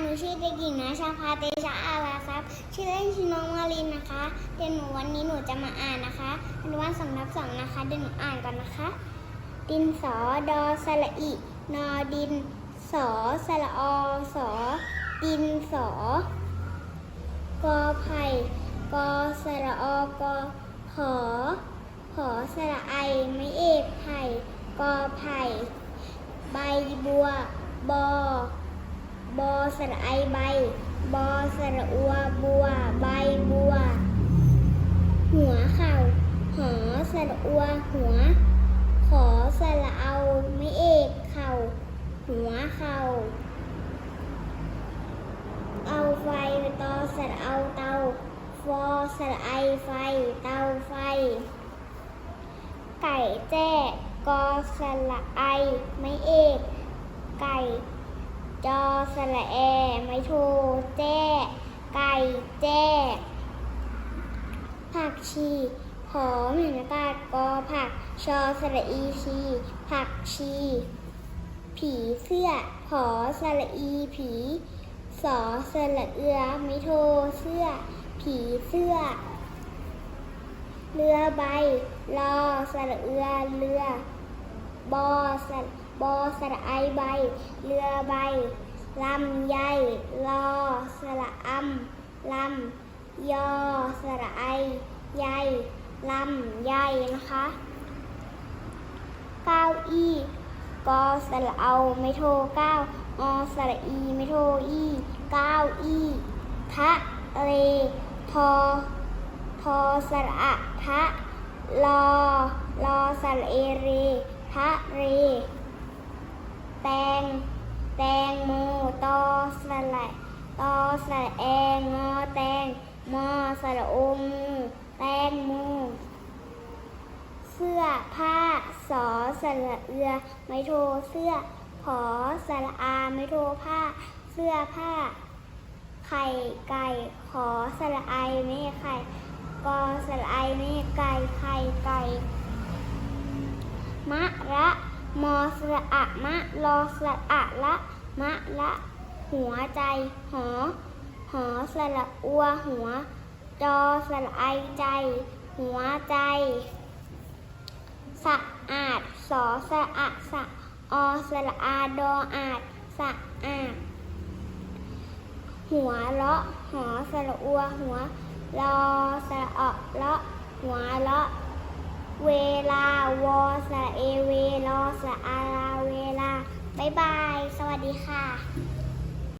หนูชื่อเด็กหญิงนะชาพาเตชะอาลาครับ ชื่อเล่นชื่อน้องมารินนะคะ เดี๋ยวหนูวันนี้หนูจะมาอ่านนะคะอนุวันสำนับสองนะคะ เดี๋ยวหนูอ่านก่อนนะคะ ดินสอดอสระอิ นอดิน สอสระอสอดินสอกอไผ่กอสระอกอหอหอสระไอไม่เอกไผ่กอไผ่ ใบบัวบอ บอสระไอใบ บอสระอัวบัว ใบบัว หัวเข่า หอสระอัวหัว ขอสระเอาไม่เอกเข่า หัวเข่า เอาไฟตอสระเอาเตา ฟอสระไอไฟ เตาไฟ ไก่แจ้กอสระไอไม่เอก ไก่ จอสระแอ ไม่โทแจ้ ไก่แจ้ ผักชีหอมห็นอากาศกอผัก ชอสระอีชี ผักชี ผีเสื้อหอสระอีผีสอสระเอือไม่โทเสื้อ ผีเสื้อ เรือใบรอสระเอือเรือบอสระ บอสระไอใบ เรือใบ ลำใหญ่รอสระอำลำยอสระไอใหญ่ลำใหญ่นะคะ เก้าอี้กอสระเอาไม่โทเก้าอสระอีไม่โทอีเก้าอี้ทะเรทอทอสระอะทะลอลอสระเอเรทะเร แตง แตงโมตอสระตอสระแองงอแตงมอสระโอมแตงโมเสื้อผ้าสอสระเอือไม่โทเสื้อขอสระอาไม่โทผ้า เสื้อผ้า ไข่ไก่ขอสระไอไม่ไข่กอสระไอไม่ไก่ไข่ไก่มะระ มอสระอะมะรอสระอะละมะละหัวใจ หอ หอสระอัวหัว จอสระไอใจ หัวใจสะอาดสอสระอะสะอสระอาดออาดสะอาดหัวเลาะหอสระอัวหัวรอสระเอเลาะหัวเลาะเวลาวอสระเอเว สะอาลาเวลา บ๊ายบาย สวัสดีค่ะ